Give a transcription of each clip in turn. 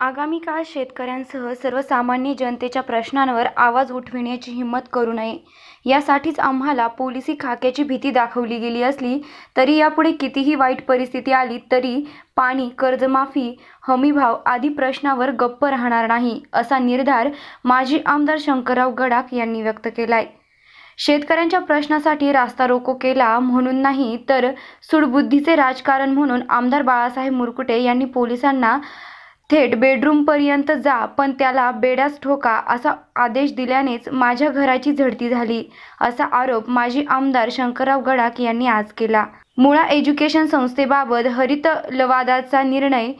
आगामी काळात शेतकऱ्यांसह सर्वसामान्य जनतेच्या प्रश्नांवर आवाज उठविण्याची हिंमत करू नये. यासाठीच आम्हाला पोलिसी खाक्याची भीती दाखवली गेली असली तरी यापुढे कितीही वाईट परिस्थिती आली तरी पाणी कर्जमाफी हमीभाव आदी प्रश्नावर गप्प राहणार नाही असा निर्धार माजी आमदार शंकरराव गडाख यांनी व्यक्त केलाय. शेतकऱ्यांच्या प्रश्नासाठी रास्ता रोको केला म्हणून नाही तर सुडबुद्धीचे राजकारण म्हणून आमदार बाळासाहेब मुरकुटे यांनी पोलिसांना थेट बेडरूमपर्यंत जा पण त्याला बेड्यास ठोका असा आदेश दिल्यानेच माझ्या घराची झडती झाली असा आरोप माजी आमदार शंकरराव गडाख यांनी आज केला. मुळा एज्युकेशन संस्थेबाबत हरित लवादाचा निर्णय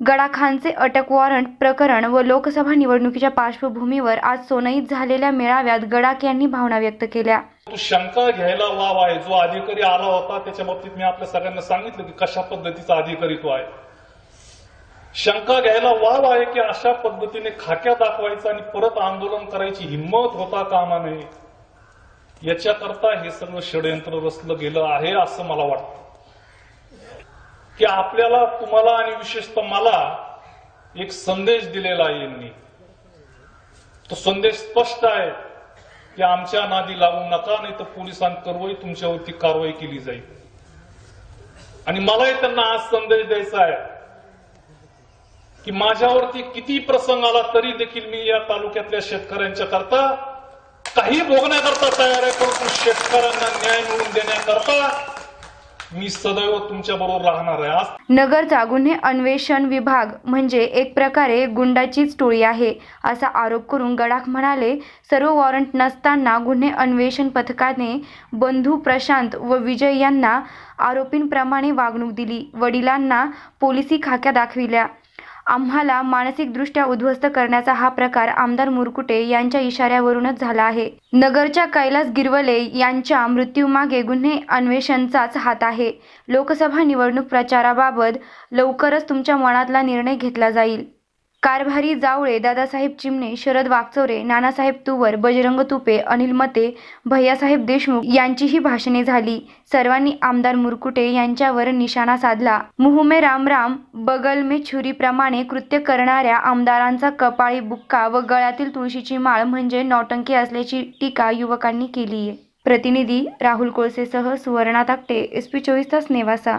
गडाखांचे अटक वॉरंट प्रकरण व लोकसभा निवडणुकीच्या पार्श्वभूमीवर आज सोनईत झालेल्या मेळाव्यात गडाख यांनी भावना व्यक्त केल्या. शंका घ्यायला वाव आहे. जो अधिकारी आला होता त्याच्या बाबतीत मी आपल्या सगळ्यांना सांगितलं की कशा पद्धतीचा अधिकारी तो आहे. शंका घ्यायला वाव आहे की अशा पद्धतीने खाक्या दाखवायचं आणि परत आंदोलन करायची हिंमत होता कामा नये. याच्याकरता हे सगळं षडयंत्र रचलं गेलं आहे असं मला वाटतं. की आपल्याला तुम्हाला आणि विशेषतः मला एक संदेश दिलेला आहे यांनी. तो संदेश स्पष्ट आहे की आमच्या नादी लागू नका नाही तर पोलिसांकरवही तुमच्यावरती कारवाई केली जाईल. आणि मलाही त्यांना आज संदेश द्यायचा आहे. की माझ्यावरती किती प्रसंग आला तरी देखील मी या तालुक्यातल्या शेतकऱ्यांच्या करता काही भोगण्याकरता तयार आहे परंतु शेतकऱ्यांना न्याय मिळवून देण्याकरता मी सदैव तुमच्या बरोबर राहणार आहे. आज नगरचा गुन्हे अन्वेषण विभाग म्हणजे एक प्रकारे गुंडाचीच टोळी आहे असा आरोप करून गडाख म्हणाले सर्व वॉरंट नसताना गुन्हे अन्वेषण पथकाने बंधू प्रशांत व विजय यांना आरोपींप्रमाणे वागणूक दिली. वडिलांना पोलिसी खाक्या दाखविल्या. आम्हाला मानसिकदृष्ट्या उद्ध्वस्त करण्याचा हा प्रकार आमदार मुरकुटे यांच्या इशाऱ्यावरूनच झाला आहे. नगरच्या कैलास गिरवले यांच्या मृत्यूमागे गुन्हे अन्वेषणचाच हात आहे. लोकसभा निवडणूक प्रचाराबाबत लवकरच तुमच्या मनातला निर्णय घेतला जाईल. कारभारी जावळे दादासाहेब चिमणे शरद वागचौरे नानासाहेब तुवर बजरंग तुपे अनिल मते भैयासाहेब देशमुख यांचीही भाषणे झाली. सर्वांनी आमदार मुरकुटे यांच्यावर निशाणा साधला. मुहुमे रामराम बगल मे छुरीप्रमाणे कृत्य करणाऱ्या आमदारांचा कपाळी बुक्का व गळ्यातील तुळशीची माळ म्हणजे नौटंकी असल्याची टीका युवकांनी केली आहे प्रतिनिधी राहुल कोळसेसह सुवर्णा ताकटे एस पी चोवीस तास नेवासा.